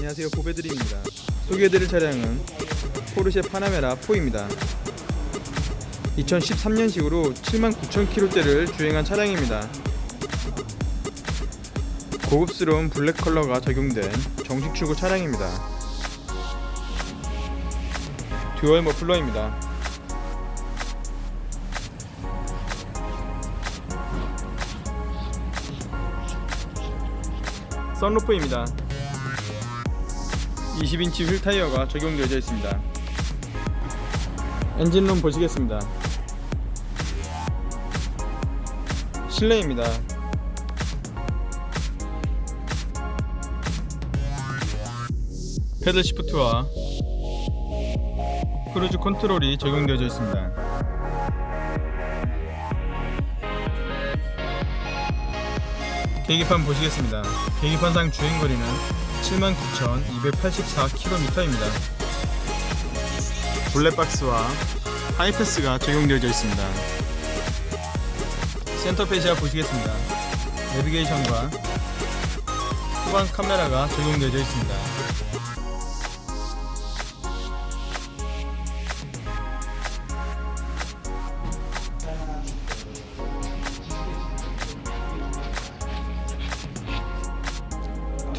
안녕하세요. 보배드림입니다. 소개해드릴 차량은 포르쉐 파나메라 4입니다. 2013년식으로 79,000km대를 주행한 차량입니다. 고급스러운 블랙 컬러가 적용된 정식 출고 차량입니다. 듀얼 머플러입니다. 썬루프입니다 20인치 휠 타이어가 적용되어져 있습니다. 엔진룸 보시겠습니다. 실내입니다. 패들 시프트와 크루즈 컨트롤이 적용되어져 있습니다. 계기판 보시겠습니다. 계기판상 주행거리는 79,284km입니다. 블랙박스와 하이패스가 적용되어져 있습니다. 센터페시아 보시겠습니다. 내비게이션과 후방 카메라가 적용되어져 있습니다.